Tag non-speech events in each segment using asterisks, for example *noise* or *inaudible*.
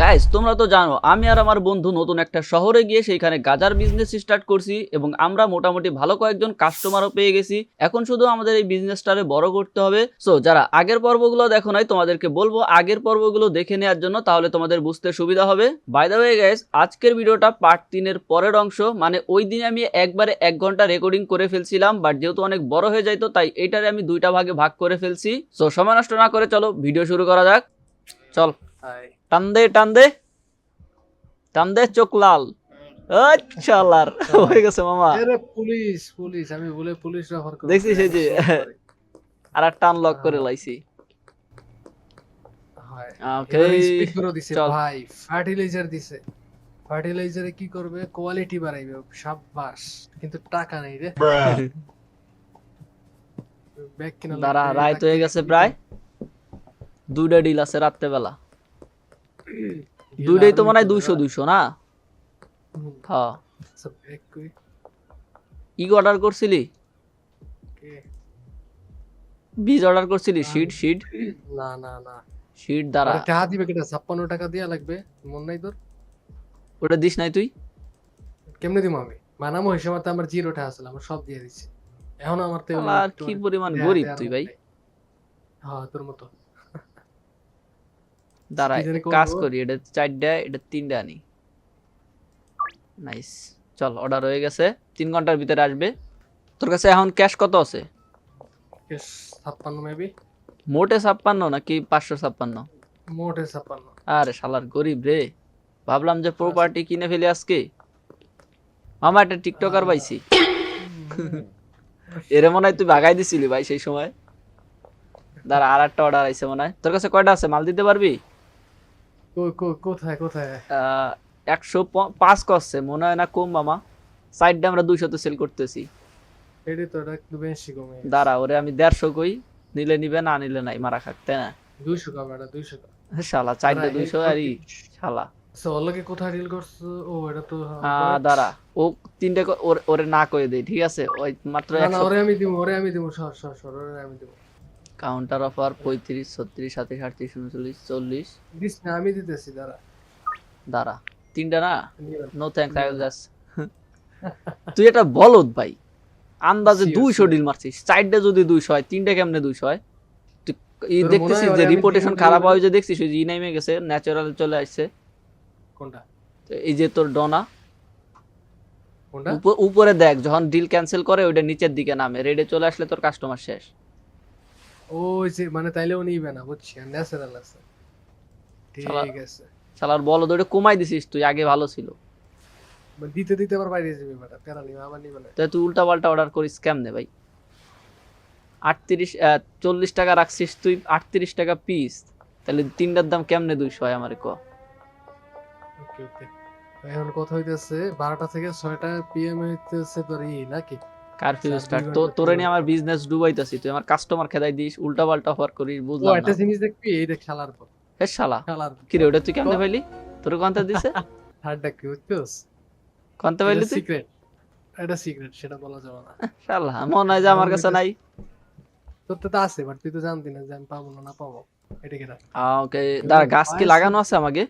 Guys তোমরা তো জানো, আমি আর আমার বন্ধু নতুন একটা শহরে গিয়ে সেইখানে গাজার বিজনেস স্টার্ট করছি এবং আমরা মোটামুটি ভালো কয়েকজন কাস্টমারও পেয়ে গেছি। এখন শুধু আমাদের এই বিজনেসটারে বড় করতে হবে। সো যারা আগের পর্বগুলো দেখো নাই, তোমাদেরকে বলব, আগের পর্বগুলো দেখে নেওয়ার জন্য তাহলে তোমাদের বুঝতে সুবিধা হবে। বাই দ্য ওয়ে গাইস আজকের ভিডিওটা পার্ট তিনের পরের অংশ মানে ওই দিনে আমি একবারে এক ঘণ্টা রেকর্ডিং করে ফেলছিলাম বাট যেহেতু অনেক বড় হয়ে যাইতো, তাই এইটারে আমি দুইটা ভাগে ভাগ করে ফেলছি। সো সময় নষ্ট না করে চলো ভিডিও শুরু করা যাক। চল। টান দে টান দে টান দে চোখ লাল। আচ্ছা হয়ে গেছে মামা। আরে পুলিশ পুলিশ আমি বলে পুলিশ রেফার করি দেখছিস এই যে আর একটা আনলক করে লাইছি। ওকে স্পিড করে দিছে ভাই ফার্টিলাইজার দিছে। ফার্টিলাইজারে কি করবে? কোয়ালিটি বাড়াইবে সাব্বাস। কিন্তু টাকা নেই রে। ব্যাগ কিনা দাঁড়া রাইত হয়ে গেছে প্রায়। দুইটা ডিল আছে রাত্রে বেলা দুইটাই তো মনে হয় দুইশো দুইশো না? হ্যাঁ? ইগ অর্ডার করছিলি? বীজ অর্ডার করছিলি? Sheet sheet? না না না। শিট দ্বারা টাকা দিবে কেটে? ছাপ্পান্ন টাকা দিয়া লাগবে। মন নাই তোর? ওটা দিস নাই তুই? কেমনে দিব আমি? মানামো হিসেবে তো আমার জিরো টাকা আসলে আমার সব দিয়ে দিছি। এখন আমার তো কি পরিমাণ গরিব তুই ভাই। হ্যাঁ তোর মতো। দাঁড়া কাজ করি। এটা চারটা এটা তিনটা আনি। নাইস চল অর্ডার হয়ে গেছে তিন ঘণ্টার ভিতরে আসবে। তোর কাছে এখন ক্যাশ কত আছে? মেবি মোটে ছাপ্পান্ন নাকি পাঁচশো ছাপ্পান্ন? মোটে ছাপ্পান্ন। আরে শালার গরিব রে। ভাবলাম যে প্রপার্টি কিনে ফেলি আজকে। মামা একটা টিকটকার পাইছি। এরে মনে হয় তুই ভাগাই দিছিলি ভাই সেই সময়। দাঁড়া আর একটা অর্ডার আইছে মনে হয়। তোর কাছে কয়টা আছে? মাল দিতে পারবি? কোথায় কোথায়? একশো পাঁচ করছে মনে হয় না কম মামা। সাইডটা আমরা দুইশোতে সেল করতেছি। এটি তো একটু বেশি কমে দাঁড়া ওরে আমি দেড়শো কই? নিলে নিবে না নিলে নাই মারা খাক তাই না? দুইশো দুইশো শালা চারটা দুইশো আরই শালা। কোথায় ডিল করছ? ও এটা তো হ্যাঁ, দাঁড়া ও তিনটে ওরে- না করে দেই ঠিক আছে? ওই মাত্র ওরে আমি দিব ওরে আমি দিব সর সর সর ওরে আমি দিব কাউন্টার অফার পঁয়ত্রিশ ছত্রিশ সাতত্রিশ আটত্রিশ উনচল্লিশ চল্লিশ। দিস না আমি দিতেছি দাঁড়া। দাঁড়া। তিনটা না? নো থ্যাংকস আই জাস্ট তুই এটা বলদ ভাই। আন্দাজে. দুইশো ডিল মারছিস। চারটে যদি দুইশো হয় তিনটা কেমনে দুইশো হয়? তুই দেখতেছিস যে রিপোর্টেশন খারাপ হয় যে দেখছিস? ওই যে ই নেমে গেছে ন্যাচারাল চলে আসছে। কোনটা? এই যে তোর ডনা। কোনটা? উপরে দেখ যখন ডিল ক্যান্সেল করে ওইটা নিচের দিকে নামে। রেডে চলে আসলে তোর কাস্টমার শেষ। ওই যে মানে তাইলেও নিবে না বুঝছি ন্যাচারাল আছে। ঠিক আছে। শালার বলদ ওটা কমাই দিছিস তুই আগে ভালো ছিল। মানে দিতে দিতে আবার বাইরে যাবে বেটা প্যারা নিবে আবার নিবে না। তাই তুই উল্টা পাল্টা অর্ডার করিস কেমনে ভাই? আটত্রিশ চল্লিশ টাকা রাখছিস তুই আটত্রিশ টাকা পিস তাহলে তিনটার দাম কেমনে দুইশো হয় আমার ক? ওকে ওকে। এখন কথা হইতেছে বারোটা থেকে ছয়টা পিএম হইতেছে তোর ই নাকি? কারফিউ স্টার্ট তো তোরে। নিয়ে আমার বিজনেস ডুবাইতাছি তুই আমার কাস্টমার খেদাই দিস উল্টা পাল্টা অফার করিস বুঝলাম একটা না জিনিস দেখবি এই দেখ শালার পর শালা কি রে ওটা তুই কেমনে পাইলি? তোর কোনটা দিছে? থার্ডটা কি বুঝছিস কোনটা পাইলি তুই? সিক্রেট এটা সিক্রেট সেটা বলা যাবে না। *laughs* শালা মনে হয় যে আমার কাছে নাই। তোর তো আছে বাট তুই তো জানতি না যে আমি পাবো না পাবো। এটা কি ওকে দাঁড়া গাছ কি লাগানো আছে আমাকে?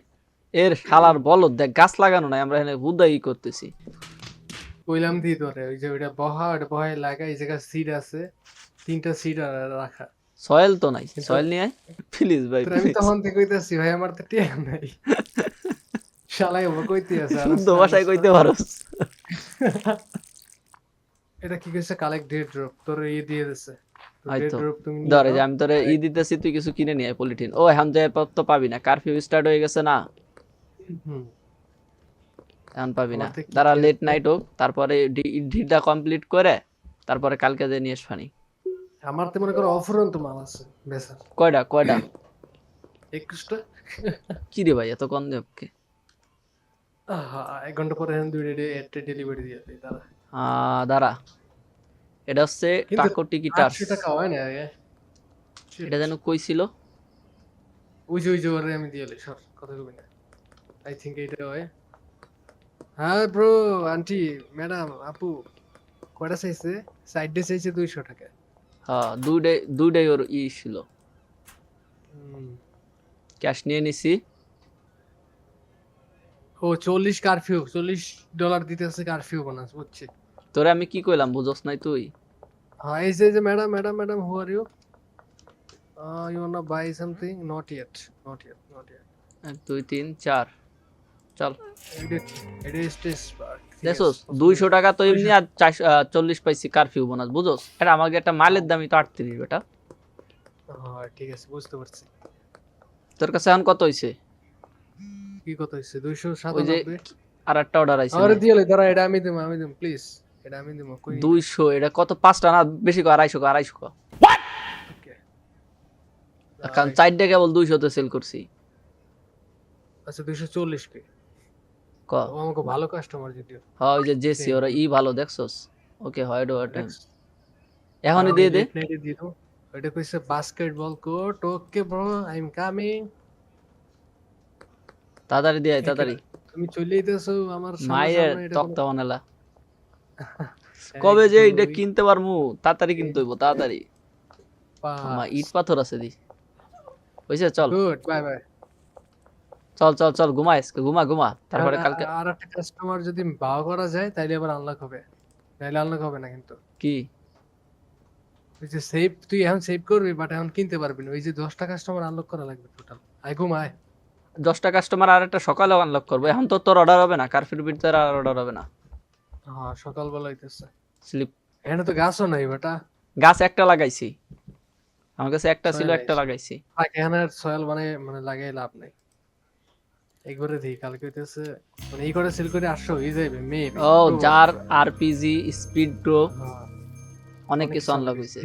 এর শালার বলদ দেখ গাছ লাগানো নাই আমরা এখানে হুদাই করতেছি। কইলাম দি তোরে ওই যে ওইটা বহা ওটা বহায় লাগা এই জায়গায় সিট আছে তিনটা সিট রাখা। সয়েল তো নাই সয়েল নিয়ে প্লিজ ভাই আমি। তখন থেকে কইতাছি ভাই আমার তো টিয়া নাই। *laughs* শালাই ওবা কইতে আছে শুদ্ধ ভাষায় কইতে পারোস। *laughs* এটা কি কইছে? কালেক্ট ডেট ড্রপ তোর ই দিয়ে দিছে। ধরে যে আমি তোরে ই দিতেছি তুই কিছু কিনে নিয়ে পলিথিন ও এখন তো পাবি না কারফিউ স্টার্ট হয়ে গেছে না। হুম। এখন পাবি না। তারা লেট নাইট হোক তারপরে ডিলটা কমপ্লিট করে তারপরে কালকে যে নিয়ে আসবানি আমার তো মনে করো অফুরন্ত মাল আছে বেসার কয়টা কয়টা একুশটা। কি রে ভাই এত কম দেবকে আহা, এক ঘণ্টা পরে দুই ডে একটা ডেলিভারি দিয়ে দিই তারা আহ, দাঁড়া। এটা হচ্ছে টাকো টিকিটার আটশো টাকা হয় না। এটা যেন কইছিল ওই যে ওই যে ওরে আমি দিয়ে সর কথা কবি না। আই থিঙ্ক এইটা হয়। হ্যাঁ ব্রো আন্টি ম্যাডাম আপু কয়টা চাইছে? সাইড চাইছে দুইশো টাকা হ্যাঁ দুইটাই দুইটাই ওর ই ছিল। ক্যাশ নিয়ে নিছি। ও চল্লিশ কারফিউ চল্লিশ ডলার দিতেছে কারফিউ বোনাস বুঝছি। তোরে আমি কি কইলাম বুঝস নাই তুই? হ্যাঁ এই যে যে madam madam madam who are you you want buy something not yet not yet not yet এক দুই তিন চার। চল। দুইশো টাকা তো এমনি আর চল্লিশ পাইছি কারফিউ বোনাস বুঝোস? এটা আমাকে একটা মালের দামই তো আটত্রিশ বেটা। হ্যাঁ ঠিক আছে বুঝতে পারছি। তোর কাছে এখন কত হইছে? কি হইছে? 297 ওই যে আর একটা অর্ডার আইছে আরে দিলে দাঁড়া এটা আমি দেবো আমি দেবো প্লিজ এটা আমি দেবো দুইশো এটা কত? পাঁচটা না? বেশি কো আড়াইশো কো আড়াইশো কো কারণ চারটে কেবল দুইশোতে সেল করছি। আচ্ছা 240 কে? ক? আমাকে ভালো কাস্টমার যদিও। হ্যাঁ ওই যে জেসি ওরা ই ভালো দেখছস? ওকে হয় ডো টাইম এখনই দিয়ে দে। কইছে basketball court okay bro I am coming তাড়াতাড়ি দিয়ে আয়, তাড়াতাড়ি। তুমি চলে আইতেছো আমার মায়ের তক্তা বানালা। *laughs* কবে যে এটা কিনতে পারমু? তাড়াতাড়ি কিনতে হইব তাড়াতাড়ি। মা ইট পাথর আছে দি। হইছে চল। গুড বাই বাই চল চল চল ঘুমা আজকে ঘুমা ঘুমা। তারপরে কালকে আর একটা কাস্টমার যদি বাও করা যায় তাইলে আবার আনলক হবে। নাইলে আনলক হবে না কিন্তু। কি? ওই যে সেভ তুই এখন সেভ করবি বাট এখন কিনতে পারবি না। ওই যে দশটা কাস্টমার আনলক করা লাগবে টোটাল আই ঘুমায় দশটা কাস্টমার আর একটা সকালে আনলক করব। এখন তো তোর অর্ডার হবে না। কারফিউর ভিতরে আর অর্ডার হবে না। হ্যাঁ সকালবেলা হইতেছে। স্লিপ এখানে তো গাছও নাই বেটা গাছ একটা লাগাইছি। আমার কাছে একটা ছিল একটা লাগাইছি। এখানে সয়েল মানে মানে লাগাই লাভ নাই। একবারে দিই কালকে হইতেছে মানে এই করে সেল করে আসো হয়ে যাবে মে ও যার আরপিজি স্পিড গ্রো অনেক কিছু আনলক হইছে।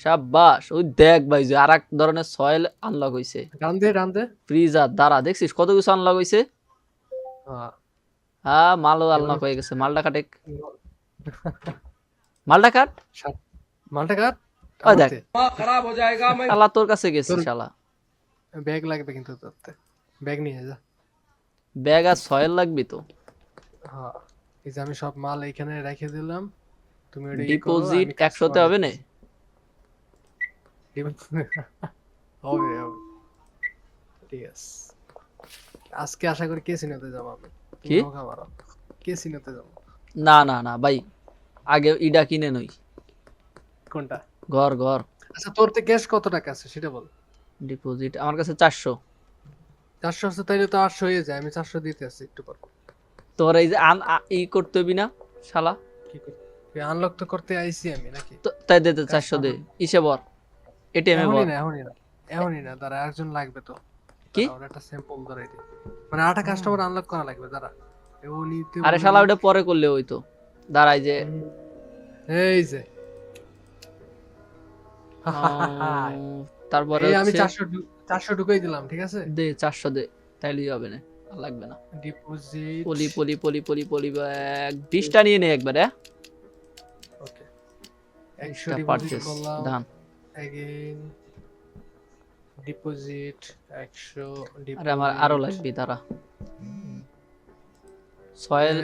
সাব্বাস ওই দেখ ভাই যে আর এক ধরনের সয়েল আনলক হইছে। ডান দে ডান দে। ফ্রিজার দ্বারা দেখছিস কত কিছু আনলক হইছে? হ্যাঁ। হ্যাঁ মালও আনলক হয়ে গেছে মালটা কাটে *laughs* মালটা কাট। মালটা কাট ওই দেখ। শালা তোর কাছে গেছে শালা। ব্যাগ লাগবে কিন্তু তোরতে। ব্যাগ নিয়ে যা। ব্যাগ আর সয়েল লাগবি তো। হ্যাঁ এই যে আমি সব মাল এখানে রেখে দিলাম। তুমি করো, ডিপোজিট আমি একশোতে হবে না? *laughs* হবে হবে। ঠিক আছে। আজকে আশা করি কেসিনোতে যাব আমি। কি? কেসিনোতে যাব। না না না ভাই আগে ইডা কিনে নই। কোনটা? ঘর ঘর। আচ্ছা তোর তো ক্যাশ কত টাকা আছে সেটা বল। ডিপোজিট আমার কাছে চারশো। চারশো আছে তাইলে তো আটশো হয়ে যায় আমি চারশো দিতে আসছি একটু পর। তোর এই যে আন ই করতে হবি না শালা? কি আনলক তো করতে আইছি আমি নাকি? তাই দে দে চারশো দে ইসে বর এটিএম এ বর। এখনই না এখনই না একজন লাগবে তো। কি? একটা স্যাম্পল ধরাই দিই। মানে আটা কাস্টমার আনলক করা লাগবে দাঁড়া। আরে শালা ওটা পরে করলে ওই তো। দাঁড়াই যে। এই যে। তারপরে আমি চারশো চারশো ঢুকাই দিলাম ঠিক আছে? দে চারশো দে তাইলেই হবে না লাগবে না। ডিপোজিট পলি পলি পলি পলি পলি ব্যাগ বিশটা নিয়ে নে একবারে হ্যাঁ? ওকে একশো একটা ডিপোজিট করলাম ডান এগেইন ডিপোজিট একশো আরে আমার আরও লাগবে তারা সয়েল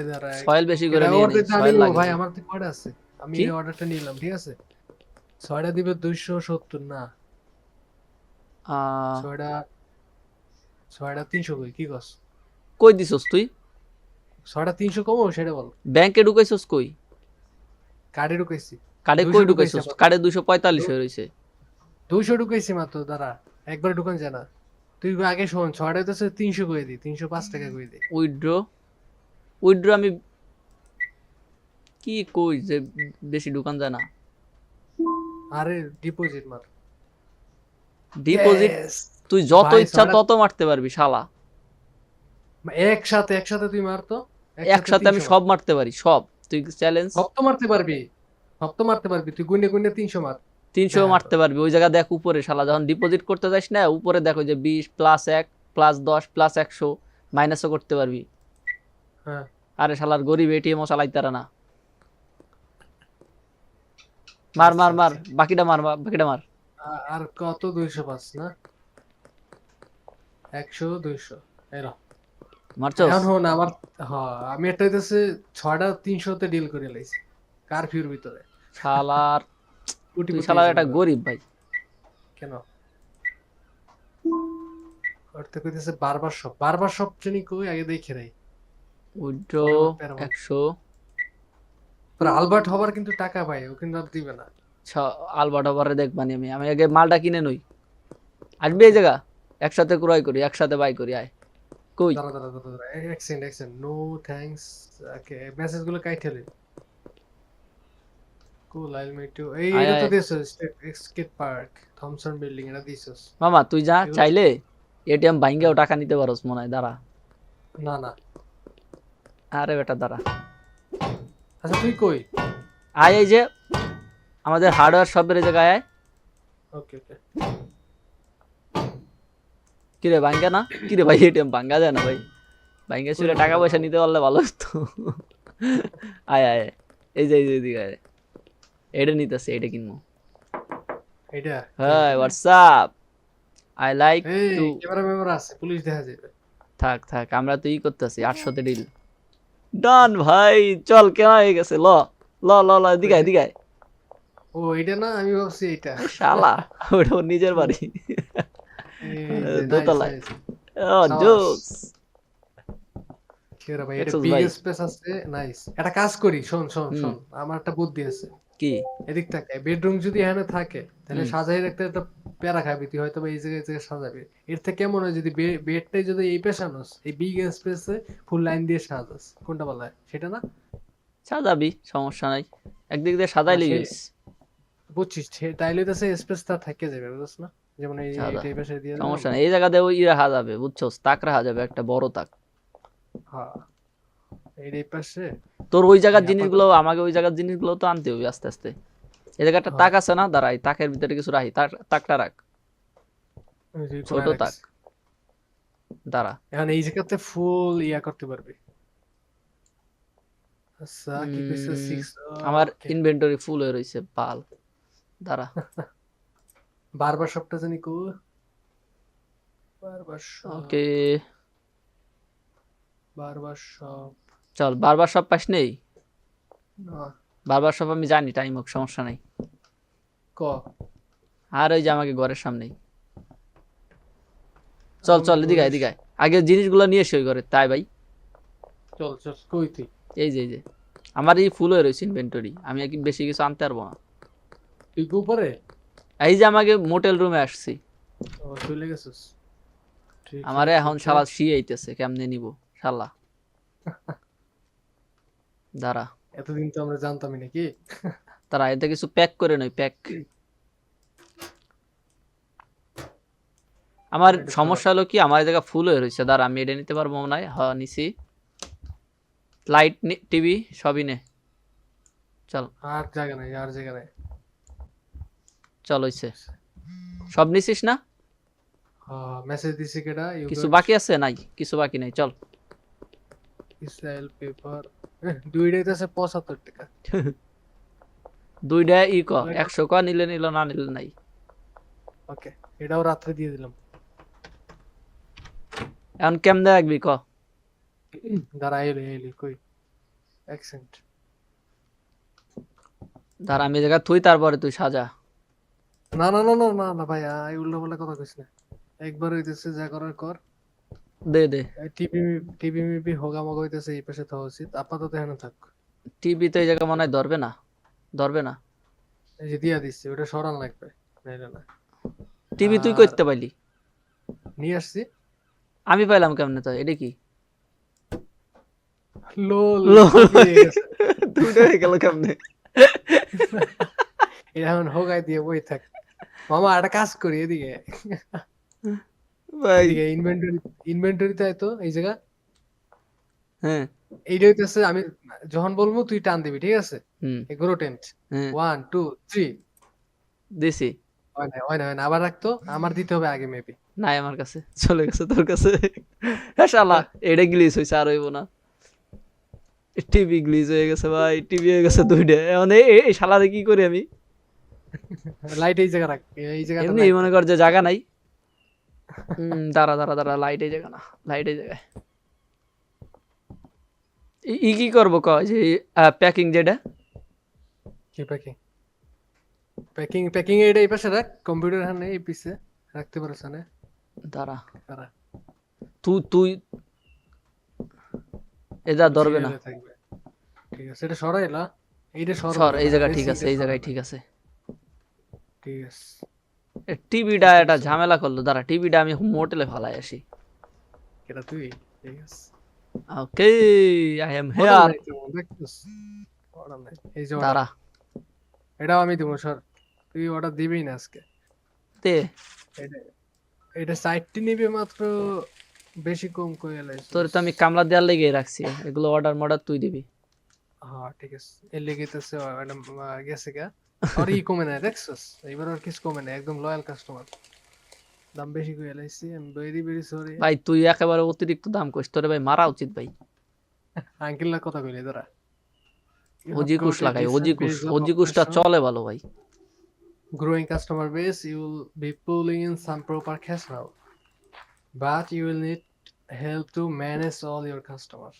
সয়েল বেশি করে নিয়ে নে সয়েল লাগবে ভাই আমার তো কয়টা আছে। আমি এই অর্ডারটা নিলাম ঠিক আছে? ছয়টা দিবে দুইশো সত্তর না। আহ, ছয়টা ছয়টা তিনশো কই? কি কস? কই দিছস তুই? ছয়টা তিনশো কমো সেটা বল। ব্যাংকে ঢুকাইছস কই? কার্ডে ঢুকাইছি। কার্ডে কই ঢুকাইছস? কার্ডে দুশো পঁয়তাল্লিশ হয়ে রয়েছে দুইশো ঢুকাইছি মাত্র দাঁড়া। একবার ঢুকান যায় না। তুই আগে শোন ছয়টা তো তিনশো করে দিই তিনশো পাঁচ টাকা করে দিই উইথড্র উইথড্র আমি কি কই যে বেশি দোকান যায় না? আরে ডিপোজিট মার ডিপোজিট! তুই যত ইচ্ছা তত মারতে পারবি শালা। একসাথে একসাথে তুই মার তো একসাথে আমি সব মারতে পারি সব। তুই চ্যালেঞ্জ সব তো মারতে পারবি। সব তো মারতে পারবি। তুই গুনে গুনে তিনশো মার। তিনশো হ্যাঁ। মারতে পারবি ওই জায়গা দেখ উপরে শালা। যখন ডিপোজিট করতে যাস না উপরে দেখো যে বিশ প্লাস এক প্লাস দশ প্লাস একশো মাইনাসও করতে পারবি। হ্যাঁ। আরে শালার গরিব এটিএমও চালাইতারা না। মার মার মার বাকিটা মার বাকিটা মার। আর কত দুইশো পাঁচ না? একশো দুইশো। এরা মারছস এখন হন আমার হ্যাঁ আমি একটা হইতেছে ছয়টা তিনশোতে ডিল করে লাইছি কারফিউর ভিতরে। শালার *laughs* কোটি শালার একটা গরিব ভাই। কেন? কইতেছে বারবার সব বারবার সব কই আগে দেখে রাই উইড্রো একশো। আলবার্ট হবার কিন্তু টাকা পাই ও কিন্তু আর দিবে না। আলবার্ট ওভারে দেখবানি আমি। আমি আগে মালটা কিনে নই। আসবি এই জায়গা? একসাথে ক্রয় করি একসাথে বাই করি আয়। কই? Xcent Xcent no thanks okay মেসেজগুলো কাইটেলে কুল আইল মিট টু এই এটা তো। দিছস স্কেট পার্ক থমসন বিল্ডিং এটা দিছস। মামা তুই যা চাইলে এটিএম ভাঙ্গেও টাকা নিতে পারোস মনে হয় দাঁড়া। না না। আরে বেটা দাঁড়া। আচ্ছা তুই কই? আয় এই যে। আমাদের হার্ডওয়্যার সব এই জায়গায় আয় ওকে ওকে কিরে ভাঙ্গা না? কিরে ভাই এটিএম ভাঙ্গা যায় না ভাই? ভাঙ্গা ছিল টাকা পয়সা নিতে পারলে ভালো হতো। আয় আয়। এই যে এই যে এদিকে আয়। এটা নিতেছে এটা কিনবো। এটা হ্যাঁ WhatsApp I like to camera মেমোরা আছে পুলিশ দেখা যাবে। থাক থাক আমরা তো ই করতেছি আটশোতে ডিল ডান ভাই চল কেনা হয়ে গেছে ল। ল ল ল এদিকে এদিকে। ও এটা না আমি ভাবছি এটা। শালা ওটা ওর নিজের বাড়ি। *laughs* ও জোকস কি রে ভাই এটা বিগ স্পেস আছে নাইস একটা কাজ করি শোন শোন শোন আমার একটা বুদ্ধি আছে। কি? এদিক থাকে বেডরুম যদি এখানে থাকে তাহলে সাজাই রাখতে একটা প্যারা খাবি তুই হয়তো এই জায়গায় জায়গায় সাজাবি। এর থেকে কেমন হয় যদি বেডটাই যদি এই পেশানোস এই বিগ স্পেসে ফুল লাইন দিয়ে সাজাস কোনটা বলা হয়? সেটা না? সাজাবি সমস্যা নাই। একদিক দিয়ে সাজাইলি সে- গেছিস বুঝছিস তাইলে তো স্পেসটা থেকে যাবে বুঝছ না? যেমন এই। এই পাশে দিয়ে সমস্যা নেই। এই জায়গাতে ওই রাখা যাবে বুঝছস? তাক রাখা যাবে একটা বড় তাক। হ্যাঁ এই পাশে তোর ওই জায়গার জিনিসগুলো আমাকে ওই জায়গার জিনিসগুলো তো আনতে হবে আস্তে আস্তে। এই জায়গাটা। তাক আছে না? দাঁড়াই তাকের ভিতরে কিছু রাখি। তাক- তাকটা রাখ। ছোট তাক। দাঁড়া। এখন এই জায়গাতে ফুল ইয়া করতে পারবি। আচ্ছা কি কইছে? 6 আমার ইনভেন্টরি ফুল হয়ে রয়েছে পাল দাঁড়া। বারবার সবটা জানি কো। বারবার ওকে। বারবার সব। চল বারবার সব পাস নেই? না। বারবার সব আমি জানি টাইম হোক সমস্যা নাই। ক? আর ওই যে আমাকে ঘরের সামনেই। চল চল এদিকে এদিকে আগে জিনিসগুলো নিয়ে এসে ওই ঘরে তাই ভাই। চল চল কই তুই এই যে এই যে। আমার এই ফুল হয়ে রয়েছে ইনভেন্টরি আমি আর বেশি কিছু আনতে পারব না। তুই কি উপরে? এই যে আমাকে মোটেল রুমে আসছি। ও চলে গেছিস। আমারে এখন শালা আছে। আইতেছে কেমনে নিব? শালা। *laughs* দাঁড়া। এতদিন তো আমরা জানতামই নাকি তারা এতে কিছু প্যাক করে নই প্যাক। আমার সমস্যা হলো কি আমার জায়গা ফুল হয়ে রয়েছে। দাঁড়া আমি এটা নিতে পারব না হ নিছি। লাইট টিভি সবই নে। চল। আর জায়গা নাই আর জায়গা নাই। চল হইছে। সব নিছিস না? হ্যাঁ মেসেজ দিছি কেডা? কিছু বাকি আছে? নাই কিছু বাকি নাই চল। ইসরায়েল পেপার দুইটাই তো আছে পঁচাত্তর টাকা। দুইটা ই ক Right. একশো ক নিলে নিল না নিলে নাই। ওকে এটাও রাত্রে দিয়ে দিলাম। এখন কেমনে রাখবি ক? দাঁড়া এলি এলি কই? অ্যাকসেন্ট ধর আমি জায়গা তুই তারপরে তুই সাজা। না না না না না না ভাই এই উল্টো পাল্টা কথা কইস না। একবার হইতেছে যা করার কর। দে দে। টিভি টিভি মিবি হোগা মগা হইতেছে এই পাশে থাকা উচিত। আপাতত এখানে থাক। টিভি তো এই জায়গা মনে হয় ধরবে না। ধরবে না। এই যে দিয়া দিচ্ছি ওটা সরান লাগবে নাইলে না। টিভি তুই করতে পারলি নিয়ে আসছি। আমি পাইলাম কেমনে তো এটা কি? লোল। লোল। *laughs* হয়ে। গেল কেমনে? *laughs* এখন হোগাই দিয়ে বই থাক। মামা একটা কাজ করি এদিকে। ভাই। এদিকে ইনভেন্টরি ইনভেন্টরিতে তো এই জায়গা। হ্যাঁ। এইটা হইতেছে আমি যখন বলব তুই টান দিবি ঠিক আছে? হুম। এগুলো টেন্ট ওয়ান টু থ্রি দিছি। হয় না হয় না হয় না আবার রাখতো আমার দিতে হবে আগে মেবি নাই আমার কাছে চলে গেছে তোর কাছে। হ্যাঁ শালা এটা গ্লিচ হয়েছে আর হইব না। টিভি গ্লিচ হয়ে গেছে ভাই টিভি হয়ে গেছে দুইটা এখন এই- শালারে কি করি আমি? লাইট এই জায়গা রাখ এই জায়গাটা এমনি মনে কর যে জায়গা নাই। হুম। দাঁড়া দাঁড়া দাঁড়া লাইট এই জায়গা না লাইট এই জায়গায়। ই- কি করব ক যে প্যাকিং যেটা? কি প্যাকিং প্যাকিং প্যাকিং এটা এই পাশে রাখ কম্পিউটার হানে এই পিছে রাখতে পারছ না? দাঁড়া। দাঁড়া। তুই তুই এটা ধরবে না। ঠিক আছে এটা সরাইলা এইটা সর সর এই জায়গা ঠিক আছে এই জায়গায় ঠিক আছে। ঠিক আছে টিভিটা এটা ঝামেলা করল দাঁড়া টিভিটা আমি মোটেলে ফালাই আসি। এটা তুই? ঠিক আছে ওকে আই এম হেয়ার তো। এই যে দাঁড়া। এটাও আমি দেবো সর তুই অর্ডার দিবি না আজকে? তে। এটা সাইটটি নিবে মাত্র বেশি কম করে এলাইছিস তোর তো আমি কামলা দেওয়ার লেগে রাখছি এগুলো অর্ডার মর্ডার তুই দিবি। হ্যাঁ ঠিক আছে। এর লেগেতেছে ম্যাডাম গেছে গা। আর ই কমে নাই দেখছস এবার আর কিছু কমে নাই একদম লয়াল কাস্টমার দাম বেশি করে এলাইছি আমি ভেরি ভেরি সরি ভাই তুই একেবারে অতিরিক্ত দাম করিস তোরে ভাই মারা উচিত ভাই। আঙ্কেল কথা কইলে তোরা অজিকুশ লাগাই অজিকুশ অজিকুশটা চলে ভালো ভাই। Growing customer base you will be pulling in some proper cash now but you will need help to manage all your customers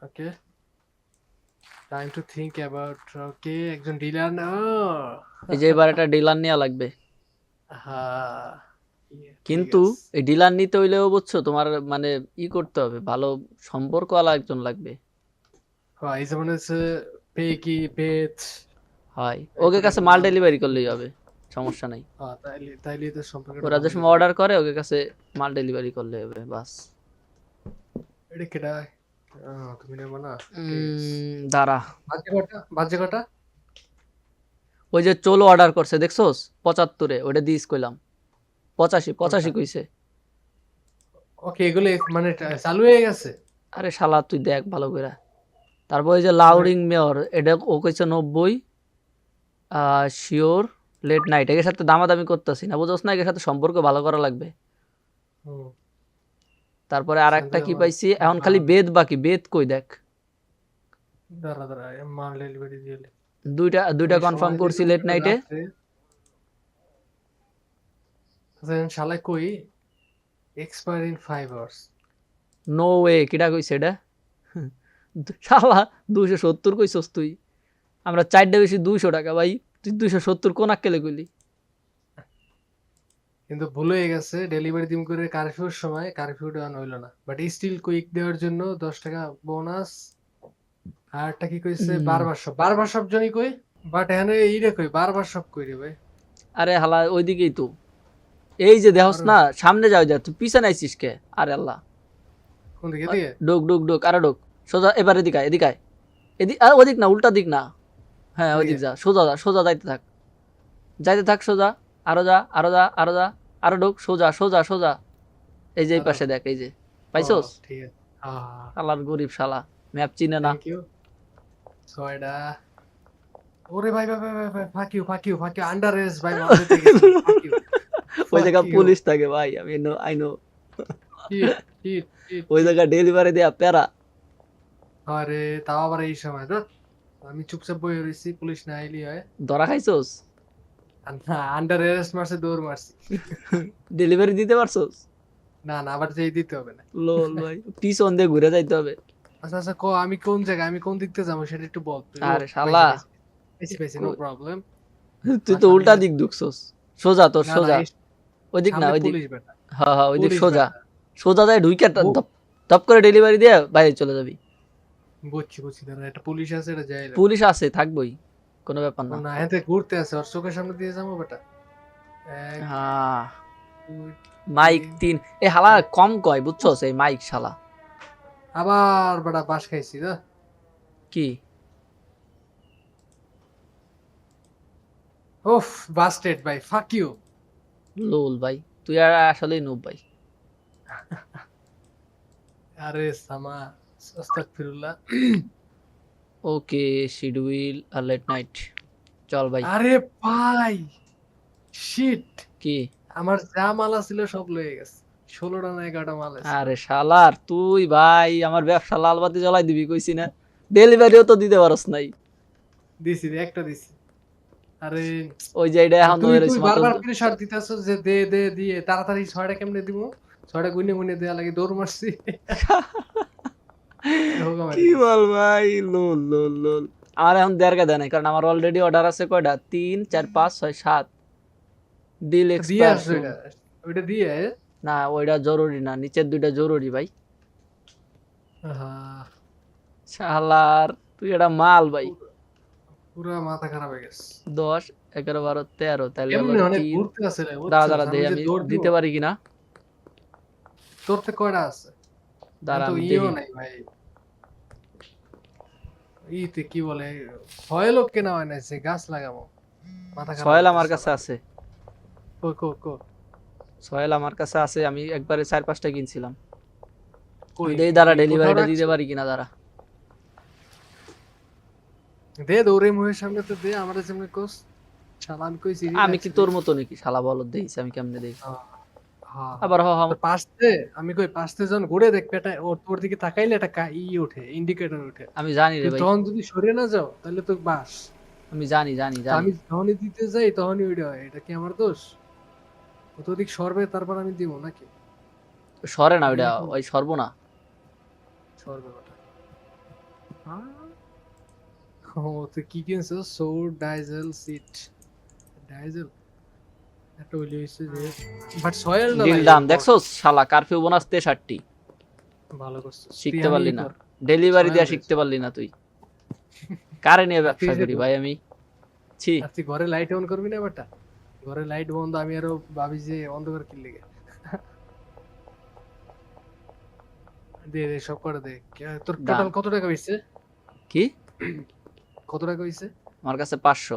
okay? Time to think about okay একজন ডিলার না। এই যে এবার একটা ডিলার নেওয়া লাগবে। হ্যাঁ। কিন্তু এই ডিলার নিতে হইলেও বুঝছ তোমার মানে ই করতে হবে ভালো সম্পর্ক আলা একজন লাগবে। হ্যাঁ এই যেমন হচ্ছে পে কি পেজ হয়। ওকে কাছে মাল ডেলিভারি করলেই হবে সমস্যা নাই। হ্যাঁ তাইলে তাইলে তো সম্পর্ক ওরা যে সময় অর্ডার করে ওকে কাছে মাল ডেলিভারি করলে হবে বাস। এটা দাঁড়া। বাজে কটা? ওই যে চলো অর্ডার করছে দেখছোস? পঁচাত্তরে ওটা দিস কইলাম পঁচাশি পঁচাশি কইছে। ওকে এগুলো মানে চালু হয়ে গেছে? আরে শালা তুই দেখ ভালো করে তারপর ওই যে লাউরিং মেয়র এটা ও কইছে নব্বই শিওর লেট নাইট এর সাথে দামাদামি করতেছি না বুঝোস না এর সাথে সম্পর্ক ভালো করা লাগবে। হুম। তারপরে আর একটা কি পাইছি? এখন খালি বেদ বাকি বেদ কই দেখ। দুইটা দুইটা কনফার্ম করছি লেট নাইটে। আচ্ছা, শালায় কই? Expire in five hours no way কিটা কইছে এটা? শালা দুইশো সত্তর কইছস তুই? আমরা চারটা বেশি দুইশো টাকা ভাই। তুই দুইশো সত্তর কোন আক্কেলে কইলি? কিন্তু ভুল হয়ে গেছে। ডেলিভারি দিম করে কারফিউর সময় কারফিউ দেওয়ানো হইল না। বাট স্টিল কুইক দেওয়ার জন্য দশ টাকা বোনাস আর একটা কি কইছে? বারবার সব বারবার সব জনই কই? বাট এখানে এইটা কই? বারবার সব কই রে ভাই? আরে হালা ওইদিকেই তো। এই যে দেহস না সামনে যাও যা তুই পিছনে আইছিস কে? আরে আল্লাহ। কোন দিকে? দিয়ে ডুক ডুক ডুক আরে ডুক সোজা এবার এদিকে এদিকে আয়। এদিক আর ওদিক না উল্টা দিক না। হ্যাঁ ওইদিক যা সোজা যা সোজা যাইতে থাক। যাইতে থাক সোজা। আরও যা আরও যা আরও যা আরও ঢোক সোজা সোজা সোজা। এই যে এই পাশে দেখ এই যে। পাইছোস? হ্যাঁ শালার গরিব শালা ম্যাপ চিনে না। ছয়টা। ওরে ভাই ভাই ভাই ভাই ভাই fuck you fuck you fuck you under age ভাই *laughs* ওই জায়গা পুলিশ থাকে ভাই আমি নো আই নো ওই জায়গা ডেলিভারি দেয়া প্যারা। আরে তাও আবার এই সময় তো আমি চুপচাপ বয়ে রয়েছি পুলিশ না আইলি হয়। ধরা খাইছোস? আন্ডার এরেস্ট মারছে দৌড় মারছি। ডেলিভারি দিতে পারছোস? না না আবার যেই দিতে হবে না। লোল ভাই পিছন দিয়ে ঘুরে যাইতে হবে। আচ্ছা আচ্ছা কো আমি কোন জায়গায় আমি কোন দিক থেকে যাব সেটা একটু বল। আরে শালা। পাইছি, পাইছি নো প্রবলেম তুই তো উল্টা দিক ঢুকছোস। সোজা তোর সোজা। ওই দিক না ওই দিক হ্যাঁ হ্যাঁ ওই দিক সোজা। সোজা যায় ঢুইকে ধপ করে ডেলিভারি দিয়ে বাইরে চলে যাবি। বুঝছি বুঝছি দাঁড়া একটা পুলিশ আছে এটা যাই পুলিশ আছে থাকবই। কোনো ব্যাপার না। না এতে ঘুরতে আছে ওর চোখের সামনে দিয়ে যাব বেটা। হ্যাঁ। মাইক তিন। এ হালা কম কয় বুঝছ এই মাইক শালা। আবার বেটা বাস খাইছি না কি? ওফ বাস্টেড ভাই ফাক ইউ লোল ভাই। তুই আর আসলেই নুব ভাই। আরে সামা আস্তাগফিরুল্লাহ ওকে শিডিউল আর লেট নাইট চল ভাই। আরে ভাই শিট কি? আমার যা মালা ছিল সব লয়ে গেছে। ষোলোটা না এগারোটা মাল আরে শালার তুই ভাই আমার ব্যবসা লালবাতি জ্বলাই দিবি কইছি না? ডেলিভারিও তো দিতে পারস নাই। দিছি একটা দিছি। আরে ওই যে এটা এখন ধরে তুই বারবার মাত্র- প্রেসার দিতেছ যে দে দে দিয়ে তাড়াতাড়ি ছয়টা কেমনে দিব? ছয়টা গুনে গুনে দেয়া লাগে দৌড় মারছি। *laughs* কি। বল ভাই? লোল লোল লোল। আমার এখন দেয় নাই কারণ আমার অলরেডি অর্ডার আছে কয়টা? তিন চার পাঁচ ছয় সাত। ডিল এক্সপায়ার ওইটা। দিয়ে? না ওইটা জরুরি না নিচের দুইটা জরুরি ভাই। শালার তুই এটা মাল ভাই। পুরা মাথা খারাপ হয়ে গেছে। দশ এগারো বারো তেরো তাহলে এমনি আবার অনেক ঘুরতে আছে রে, দাঁড়া দাঁড়া আমি দেই আমি দিতে পারি কিনা? তোর তো কয়টা আছে? দাঁড়া আমি দেখি। নাই ভাই। ইতে কি বলে কেনা হয় না সে গাছ লাগাবো। মাথা খারাপ আমার কাছে আছে। কো কো কো সয়েল আমার কাছে আছে আমি একবারে চার পাঁচটা কিনছিলাম? দেই দাঁড়া ডেলিভারিটা দিতে পারি কিনা দাঁড়া। দে দৌড়ে মুহের সামনে তো দে আমাদের সামনে কোস। শালা আমি কইছি আমি কি তোর মতো নাকি? শালা বলদ দেইছি আমি কেমনে দেই হ্যাঁ আবার হ পাশতে আমি কই পাশতে যখন ঘুরে দেখ পেটা ওর তোর দিকে তাকাইলে একটা কা- ই ওঠে ইন্ডিকেটর ওঠে আমি জানি রে ভাই। তখন যদি সরে না যাও তাহলে তো বাস। আমি জানি জানি তা আমি যখনই দিতে যাই তখনই ওইটা হয়। এটা কি আমার দোষ? ও তো দিক সরবে তারপর আমি দিব নাকি? সরে না ওইটা ওই সর্ব না। সরবে ওটা। ও তুই কি কিনছো? সোর ডাইজেল সিট। ডাইজেল? একটা ওইলি হইছে যে বাট সয়েল ডিল দেখছ শালা কারফিউ বোনাস তেষট্টি। ভালো করছিস। শিখতে পারলি না। ডেলিভারি দিয়া শিখতে পারলি না তুই। কারে নিয়ে ব্যবসা করি ভাই আমি? ছি। তুই ঘরে লাইট অন করবি না বেটা? ঘরে লাইট বন্ধ আমি আরও ভাবি যে অন্ধকার কি লেগে। দে দে সব করে দে। তোর টোটাল কত টাকা হইছে? কি? কত টাকা হইছে? আমার কাছে পাঁচশো।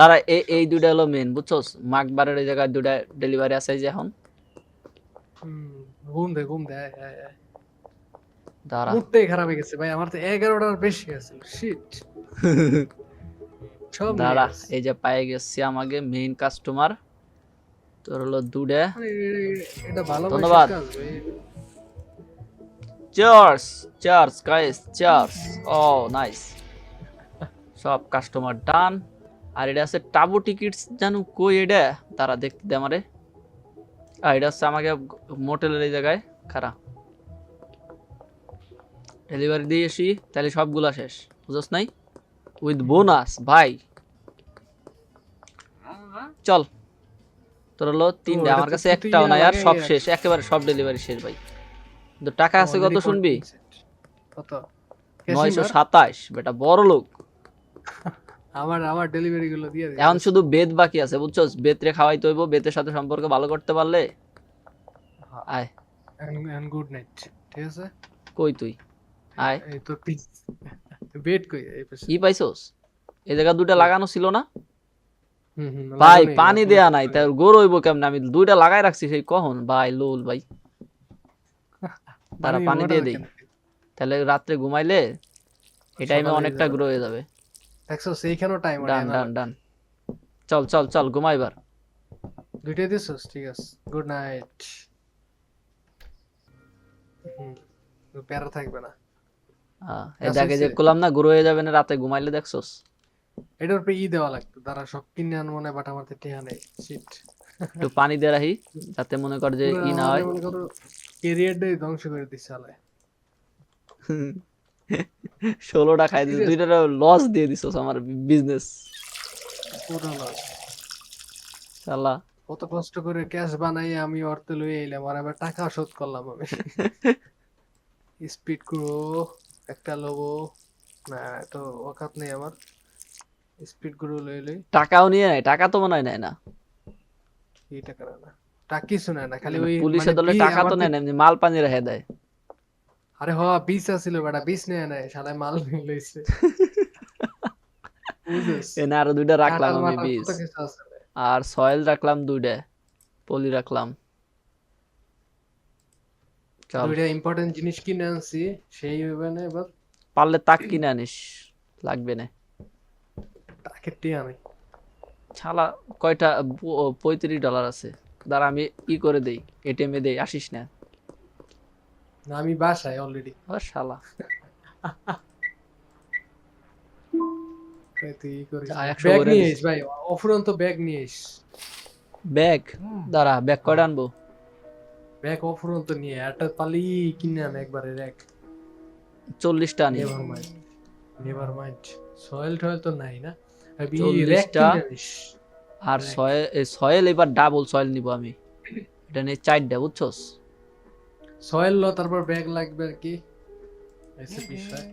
তারা এই এই দুইটা হলো মেন বুঝছোস? মাকবারের এই জায়গায় দুইটা ডেলিভারি আছে যে এখন। ঘুম দে ঘুম দে। দাঁড়া। মুডটাই খারাপ হয়ে গেছে ভাই আমার তো এগারোটার বেশি আছে। শিট *laughs* দাঁড়া এই যে পায়ে গেছি আমাকে মেইন কাস্টমার তোর হলো এ- এটা ভালো ধন্যবাদ। চার্স চার্স গাইস চার্স ও নাইস সব কাস্টমার ডান আর এটা আছে টাবু টিকিটস জানো কই এটা? তারা দেখতে দে আমারে। আর এটা হচ্ছে আমাকে মোটেলের এই জায়গায় খারা ডেলিভারি দিয়ে আসি তাহলে সবগুলা শেষ। বুঝছ নাই? উইথ বোনাস ভাই। চল। তোর হলো তিনটা আমার কাছে একটাও নাই আর সব শেষ। একেবারে সব ডেলিভারি শেষ ভাই। কিন্তু টাকা আছে কত শুনবি? 14 কত? নয়শো? সাতাশ বেটা বড় লোক *laughs* আমার আমার ডেলিভারি গুলো দিয়ে দে এখন শুধু বেদ বাকি আছে বুঝছ? বেতরে খাওয়াইতে হইব বেতের সাথে সম্পর্ক ভালো করতে পারলে আয়। এন্ড গুড নাইট ঠিক আছে? কই তুই? আয়। এই তোর পিস বেড কই? এই পাশে। কি পাইছস? এই জায়গা দুইটা লাগানো ছিল না? ভাই পানি দেয়া নাই। তাই গোর হইব কেমনে? আমি দুইটা লাগাই রাখছি সেই কখন? ভাই লোল ভাই। *laughs* তারা পানি দিয়ে দেই। তাহলে রাত্রে ঘুমাইলে এই টাইমে অনেকটা। গ্রো হয়ে যাবে। দেখছ সেইখানেও টাইম ডান ডান ডান চল চল চল ঘুমাইবার দুইটাই দিছস? ঠিক আছে। গুড নাইট প্যারা থাকবে না। হ্যাঁ, এই দেখে যে? করলাম না গ্রো হয়ে যাবে না রাতে ঘুমাইলে দেখছস? এটার উপরে ই দেওয়া লাগতো তারা সব কিনে আন মনে বাট আমার তো টেহা নেই। শিট একটু পানি দিয়ে রাখি যাতে মনে কর যে ই না হয়। ক্যারিয়ারটাই ধ্বংস করে দিচ্ছে আলাই ষোলোটা খাই দিস দুইটা লস দিয়ে দিছস আমার বিজনেস শালা। কত কষ্ট করে ক্যাশ বানাই আমি অর্থ লই এলাম আর আবার টাকা শোধ করলাম আমি। *laughs* স্পিড একটা লোবো। না তো ওকাত নেই আমার। স্পিড গুরু লই লই। টাকাও নিয়ে নেয় টাকা তো মনে হয় নেয় না। কি টাকা না? টাকা কিছু না খালি ওই পুলিশে মানে দলে টাকা তো নেয় না মাল পানি রেখে দেয়। আরে হ বিষ আছিল বেটা বিষ নেয় নাই শালায় মাল নিয়ে লইছে। *laughs* এনে আরও দুইটা রাখলাম আমি রে। আর সয়েল রাখলাম দুইটা পলি রাখলাম। দুইটা ইম্পর্টেন্ট জিনিস কিনে আনছি সেই হবে না এবার। পারলে তাক কিনে আনিস লাগবে না। তাকে টিয়া নেই। ছালা কয়টা পঁয়ত্রিশ ডলার আছে। দাঁড়া আমি ই করে দেই এটিএম এ দেই আসিস না। না, আমি বাসায় অলরেডি ও শালা তুই করিস। ব্যাগ নিয়ে। ভাই অফুরন্ত ব্যাগ নিয়ে আইস। ব্যাগ? দাঁড়া ব্যাগ কয়টা আনব? ব্যাগ অফুরন্ত নিয়ে একটা পালি কিনে আন একবারে চল্লিশটা আনি। Never mind never mind soil toil তো নাই না। চল্লিশটা। আর সয়েল সয়েল এবার ডাবল সয়েল নিব আমি। এটা নিয়ে চারটা বুঝছস? সয়েল ল তারপর ব্যাগ লাগবে আর কি। এসে বিষয়।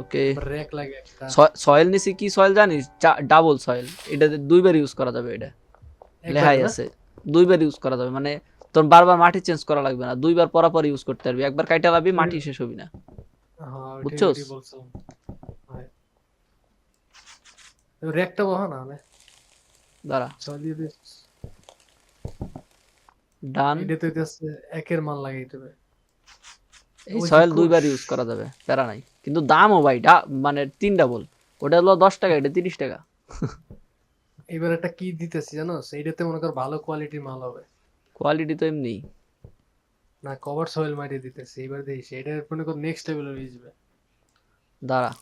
ওকে র্যাক লাগে একটা। সয়েল নিছি কি সয়েল জানিস? ডাবল সয়েল এটাতে দুইবার ইউজ করা যাবে এটা। লেহাই আছে। দুইবার ইউজ করা যাবে। মানে তোর বারবার মাটি চেঞ্জ করা লাগবে না। দুইবার পরাপর ইউজ করতে পারবি। একবার কাইটা লাবি মাটি শেষ হবি না। বুঝছোস? র্যাকটা বহা না মানে? দাঁড়া। চালিয়ে দিস। ডান। এটা তো হইতাছে একের মাল লাগাইতে হবে। এই সয়েল। দুইবার ইউজ করা যাবে প্যারা নাই। কিন্তু দামও ভাই ডা- মানে তিন ডাবল ওটা হলো দশ টাকা এটা তিরিশ টাকা। এবার একটা কি দিতেছি জানো? সেইটাতে মনে কর ভালো কোয়ালিটির মাল হবে। কোয়ালিটি তো এমনি না কভার সয়েল মাটি দিতেছি এবার দেখি এটা মনে কর নেক্সট লেভেল হয়ে যাবে দাঁড়া।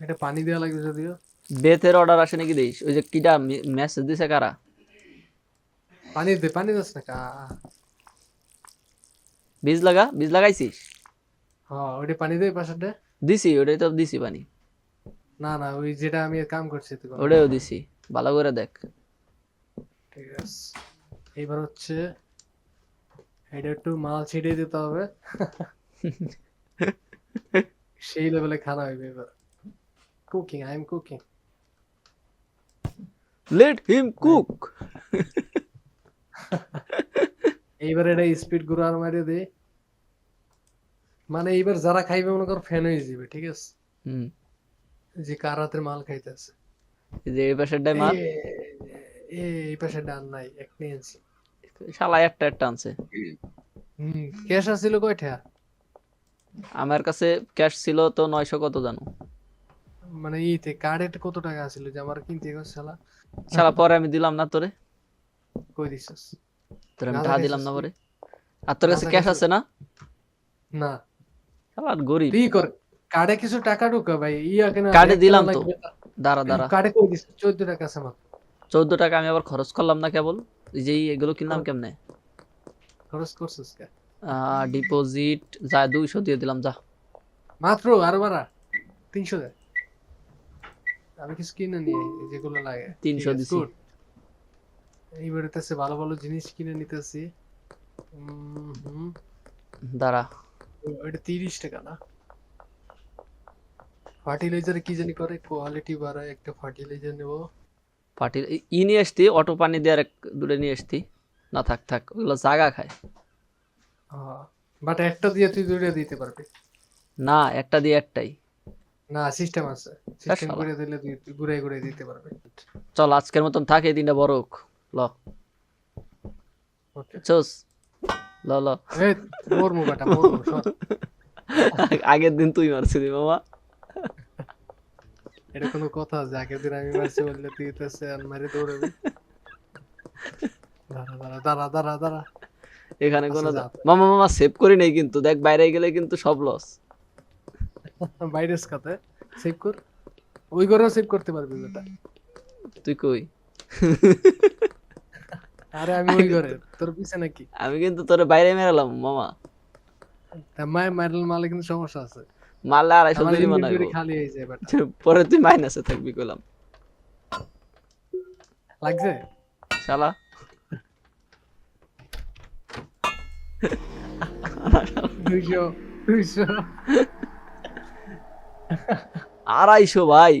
এটা পানি দেওয়া লাগবে যদিও। বেথের অর্ডার আসে নাকি দেখিস? ওই যে কিটা মেসেজ দিছে কারা? পানি দে পানি দাস না কা বীজ লাগা বীজ লাগাইছিস হ্যাঁ ওইটা পানি দে পাশাটা দিছি ওটাই তো দিছি পানি। না না ওই যেটা আমি কাম করছি তো ওটাও দিছি ভালো করে দেখ। ঠিক আছে। এইবার হচ্ছে এটা একটু মাল ছিটিয়ে দিতে হবে। সেই লেভেলে খানা হইবে এবার। Cooking I am cooking let him cook এইবার এটা স্পিডগুলো আর মারিয়ে দে। মানে এইবার যারা খাইবে মনে কর ফ্যান হয়ে যাবে ঠিক আছে? হুম। যে কার হাতের মাল খাইতেছে? যে এই পাশেরটাই মাল? এই পাশে ডান নাই এক নিয়ে আনছি। শালা একটা একটা আনছে। হম ক্যাশ আসছিল কয়টা? আমার কাছে ক্যাশ ছিল তো নয়শো কত জানো? মানে ইতে কার্ডে কত টাকা আছিল যে আমার কিনতে গেছে শালা? শালা পরে আমি দিলাম না তোরে। কই দিছিস? তোরে আমি টাকা দিলাম না পরে। আর তোর কাছে ক্যাশ আছে না? না। শালা গরিব। তুই কর কার্ডে কিছু টাকা ঢুকা ভাই ইয়া কেন কার্ডে দিলাম তো। দাঁড়া দাঁড়া। কার্ডে কই দিছিস? 14 টাকা আছে মাত্র। চোদ্দ টাকা আমি আবার খরচ করলাম না কেবল। এই যে এগুলো কিনলাম কেমনে? খরচ করছিস কে? ডিপোজিট যা দুইশো দিয়ে দিলাম যা। মাত্র আরও বাড়া 300 দে। আমি কিছু কিনে নিয়ে যেগুলো লাগে। 300 ঠিক দিছি। Good। এইবারে ভালো ভালো জিনিস কিনে নিতেছি। হুম। দাঁড়া। ওইটা তিরিশ টাকা না। ফার্টিলাইজার কি জানি করে কোয়ালিটি বাড়ায় একটা ফার্টিলাইজার নেব। পার্টি ই নিয়ে আসতি অটো পানি দেওয়ার এক দূরে নিয়ে আসতি। না থাক থাক ওগুলো জাগা খায়। বাট একটা দিয়ে তুই দুইটা দিতে পারবি। না একটা দিয়ে একটাই। না সিস্টেম আছে। সিস্টেম। করে দিলে তুই তুই ঘুরে ঘুরে দিতে পারবি। চল আজকের মতন থাক এই দিনটা বড় ল। চোস। ল ল। এই মোর মুগাটা মোর মু, *laughs* আগের দিন তুই মারছিলি মামা। এটা কোনো কথা আছে আগের দিন আমি মারছি বললে তুই তো সে মারে দৌড়াবি। দাঁড়া দাঁড়া দাঁড়া দাঁড়া এখানে কোনো আচ্ছা, যা। মামা মামা সেভ করি নাই কিন্তু দেখ বাইরে গেলে কিন্তু সব লস বাইরের খাতে সেভ কর। ওই ঘরেও সেভ করতে পারবি বেটা তুই কই? *laughs* আরে আমি ওই ঘরে তোর পিছে নাকি? আমি কিন্তু তোরে বাইরে মেরালাম মামা। মারলে মালে কিন্তু সমস্যা আছে। মারলে আড়াইশো মনে খালি হয়ে যায় *laughs* পরে তুই মাইনাসে থাকবি লাগছে? শালা। দুইশো দুইশো। আড়াইশো ভাই।